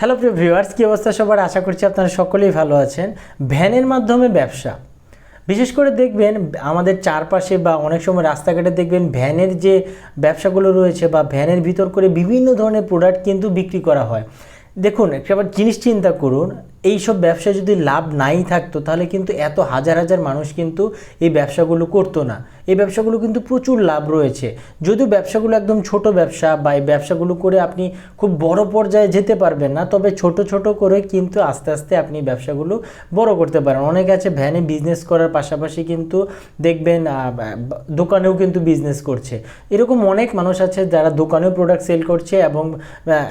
Hello প্রিয় viewers কী অবস্থা সবার? আশা করছি আপনারা সকলেই ভালো আছেন। ভ্যানের মাধ্যমে ব্যবসা। বিশেষ করে দেখবেন, আমাদের চারপাশে বা অনেক সময় রাস্তাঘাটে দেখবেন ভ্যানের যে ব্যবসাগুলো রয়েছে বা ভ্যানের ভিতর করে বিভিন্ন ধরনের প্রোডাক্ট কিন্তু বিক্রি করা হয়। দেখুন একটা জিনিস চিন্তা করুন এই সব ব্যবসায় যদি লাভ নাই থাকতো, তাহলে কিন্তু এত হাজার হাজার মানুষ কিন্তু এই ব্যবসাগুলো করতো না। এই ব্যবসাগুলো কিন্তু প্রচুর লাভ রয়েছে। যদিও ব্যবসাগুলো একদম ছোট ব্যবসা বা এই ব্যবসাগুলো করে আপনি খুব বড় পর্যায়ে যেতে পারবেন না, তবে ছোট ছোট করে কিন্তু আস্তে আস্তে আপনি ব্যবসাগুলো বড় করতে পারেন। অনেক আছে ভ্যানে বিজনেস করার পাশাপাশি কিন্তু দেখবেন দোকানেও কিন্তু বিজনেস করছে। এরকম অনেক মানুষ আছে যারা দোকানেও প্রোডাক্ট সেল করছে এবং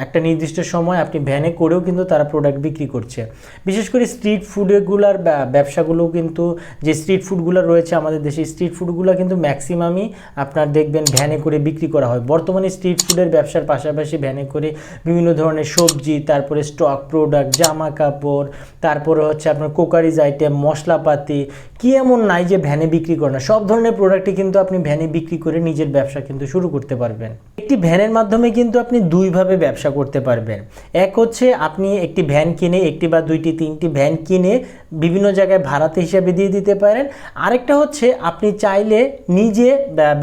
একটা নির্দিষ্ট সময় আপনি ভ্যানে করেও কিন্তু তারা প্রোডাক্ট বিক্রি করছে। বিশেষ করে স্ট্রিট ফুডগুলার ব্যবসাগুলো কিন্তু, যে স্ট্রিট ফুডগুলো রয়েছে আমাদের দেশে স্ট্রিট ফুডগুলো কিন্তু ম্যাক্সিমামই আপনার দেখবেন ভ্যানে করে বিক্রি করা হয়। বর্তমানে স্ট্রিট ফুডের ব্যবসার পাশাপাশি ভ্যানে করে বিভিন্ন ধরনের সবজি, তারপরে স্টক প্রোডাক্ট জামা কাপড় তারপরে হচ্ছে আপনার কোকারিজ আইটেম মশলাপাতি, কি এমন নাই যে ভ্যানে বিক্রি করে না। সব ধরনের প্রোডাক্টই কিন্তু আপনি ভ্যানে বিক্রি করে নিজের ব্যবসা কিন্তু শুরু করতে পারবেন। একটি ভ্যানের মাধ্যমে কিন্তু আপনি দুইভাবে ব্যবসা করতে পারবেন। এক হচ্ছে আপনি একটি ভ্যান কিনে একটি বা দুইটি, তিনটি ভ্যান কিনে বিভিন্ন জায়গায় ভাড়াতে হিসাবে দিয়ে দিতে পারেন। আরেকটা হচ্ছে আপনি চাইলে নিজে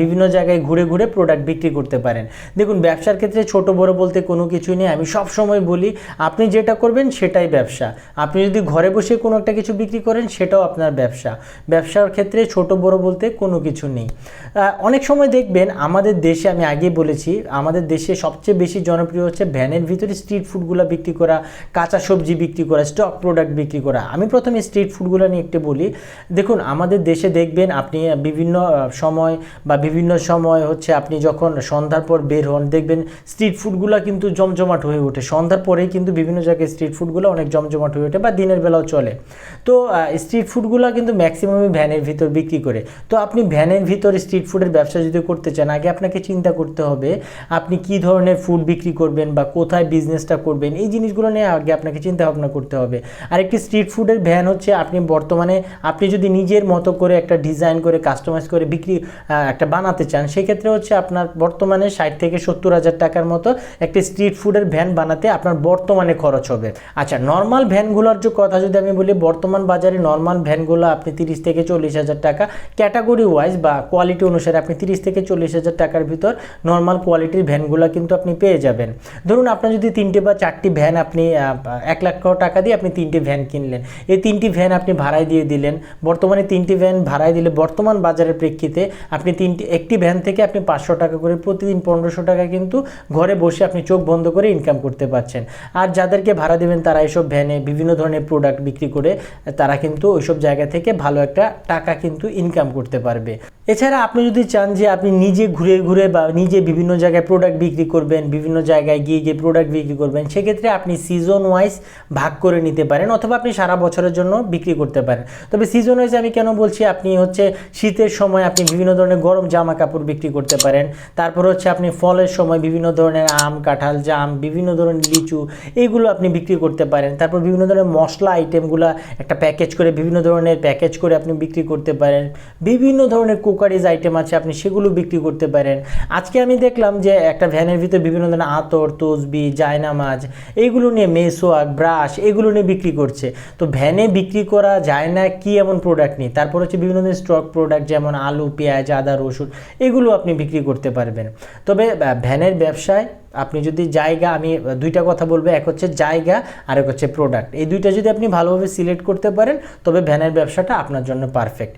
বিভিন্ন জায়গায় ঘুরে ঘুরে প্রোডাক্ট বিক্রি করতে পারেন। দেখুন, ব্যবসার ক্ষেত্রে ছোট, বড় বলতে কোনো কিছু নেই। আমি সব সময় বলি, আপনি যেটা করবেন সেটাই ব্যবসা। আপনি যদি ঘরে বসে কোনো একটা কিছু বিক্রি করেন, সেটাও আপনার ব্যবসা। ব্যবসার ক্ষেত্রে ছোট, বড় বলতে কোনো কিছু নেই। অনেক সময় দেখবেন, আমাদের দেশে আমি আগে বলেছি, আমাদের দেশে সবচেয়ে বেশি জনপ্রিয় হচ্ছে ভ্যানের ভিতরে স্ট্রিট ফুডগুলো বিক্রি করা, কাঁচা সবজি বিক্রি করা স্টক প্রোডাক্ট বিক্রি করা। আমি প্রথমে স্ট্রিট ফুডগুলো নিয়ে একটু বলি। দেখুন, আমাদের দেশে দেখবেন আপনি বিভিন্ন সময় বা বিভিন্ন সময় হচ্ছে আপনি যখন সন্ধ্যার পর বের হন, দেখবেন স্ট্রিট ফুডগুলো কিন্তু জমজমাট হয়ে ওঠে। সন্ধ্যার পরেই কিন্তু বিভিন্ন জায়গায় স্ট্রিট ফুডগুলো অনেক জমজমাট হয়ে ওঠে বা দিনের বেলাও চলে। তো স্ট্রিট ফুডগুলো কিন্তু ম্যাক্সিমামই ভ্যানের ভিতর বিক্রি করে। তো আপনি ভ্যানের ভিতর স্ট্রিট ফুডের ব্যবসা যদি করতে চান, আগে আপনাকে চিন্তা করতে হবে, আপনি কি ধরনের ফুড বিক্রি করবেন বা কোথায় বিজনেসটা করবেন, এই জিনিসগুলো নিয়ে আগে আপনাকে চিন্তা ভাবনা করতে হবে। আর একটি স্ট্রিট ফুডের ভ্যান হচ্ছে আপনি বর্তমানে আপনি যদি নিজের মতো করে একটা ডিজাইন করে কাস্টমাইজ করে বিক্রি একটা বানাতে চান, সেক্ষেত্রে হচ্ছে আপনার বর্তমানে ষাট থেকে সত্তর হাজার টাকার মতো একটি স্ট্রিট ফুডের ভ্যান বানাতে আপনার বর্তমানে খরচ হবে। আচ্ছা নর্মাল ভ্যানগুলোর যে কথা যদি আমি বলি, বর্তমান বাজারে নর্মাল ভ্যানগুলো আপনি তিরিশ থেকে চল্লিশ হাজার টাকা ক্যাটাগরি ওয়াইজ বা কোয়ালিটি অনুসারে আপনি তিরিশ থেকে চল্লিশ হাজার টাকার ভিতর নর্মাল কোয়ালিটির ভ্যানগুলো কিন্তু আপনি পেয়ে যাবেন। ধরুন আপনার যদি তিনটে বা চারটি ভ্যান আপনি এক লাখ টাকা দিয়ে আপনি তিনটি ভ্যান কিনলেন। এই তিনটি ভ্যান আপনি ভাড়ায় দিয়ে দিলেন। বর্তমানে তিনটি ভ্যান ভাড়ায় দিলে বর্তমান বাজারের প্রেক্ষিতে আপনি তিনটি, একটি ভ্যান থেকে আপনি পাঁচশো টাকা করে প্রতিদিন পনেরোশো টাকা কিন্তু ঘরে বসে আপনি চোখ বন্ধ করে ইনকাম করতে পারছেন। আর যাদেরকে ভাড়া দেবেন তারা এইসব ভ্যানে বিভিন্ন ধরনের প্রোডাক্ট বিক্রি করে, তারা কিন্তু ওইসব জায়গা থেকে ভালো একটা টাকা কিন্তু ইনকাম করতে পারবে। এছাড়া আপনি যদি চান যে আপনি নিজে ঘুরে ঘুরে বা নিজে বিভিন্ন জায়গায় প্রোডাক্ট বিক্রি করবেন, বিভিন্ন জায়গায় গিয়ে গিয়ে প্রোডাক্ট বিক্রি করবেন, সেক্ষেত্রে আপনি সিজন ওয়াইজ ভাগ করে নিতে পারেন অথবা আপনি সারা বছরের জন্য বিক্রি করতে পারেন। তবে সিজন ওয়াইজ আমি কেন বলছি? আপনি হচ্ছে শীতের সময় আপনি বিভিন্ন ধরনের গরম জামা কাপড় বিক্রি করতে পারেন। তারপর হচ্ছে আপনি ফলের সময় বিভিন্ন ধরনের আম, কাঁঠাল, জাম, বিভিন্ন ধরনের লিচু এইগুলো আপনি বিক্রি করতে পারেন। তারপর বিভিন্ন ধরনের মশলা আইটেমগুলো একটা প্যাকেজ করে, বিভিন্ন ধরনের প্যাকেজ করে আপনি বিক্রি করতে পারেন। বিভিন্ন ধরনের কুকারিজ আইটেম আছে, আপনি সেগুলো বিক্রি করতে পারেন। আজকে আমি দেখলাম যে একটা ভ্যানের ভিতরে বিভিন্ন ধরনের আতর, তসবি, জায়নামাজ, এইগুলো নিয়ে মেসোয়াক, ব্রাশ, এগুলো নিয়ে বিক্রি করছে। তো ভ্যানে বিক্রি করা যায় না কি এমন প্রোডাক্ট নেই? তারপর হচ্ছে বিভিন্ন ধরনের স্টক প্রোডাক্ট যেমন আলু, পেঁয়াজ, আদা, রসুন, এগুলো আপনি বিক্রি করতে পারবেন। তবে ভ্যানের ব্যবসায় আপনি যদি জায়গা, আমি দুইটা কথা বলব, এক হচ্ছে জায়গা আর এক হচ্ছে প্রোডাক্ট এই দুইটা যদি আপনি ভালোভাবে সিলেক্ট করতে পারেন, তবে ভ্যানের ব্যবসাটা আপনার জন্য পারফেক্ট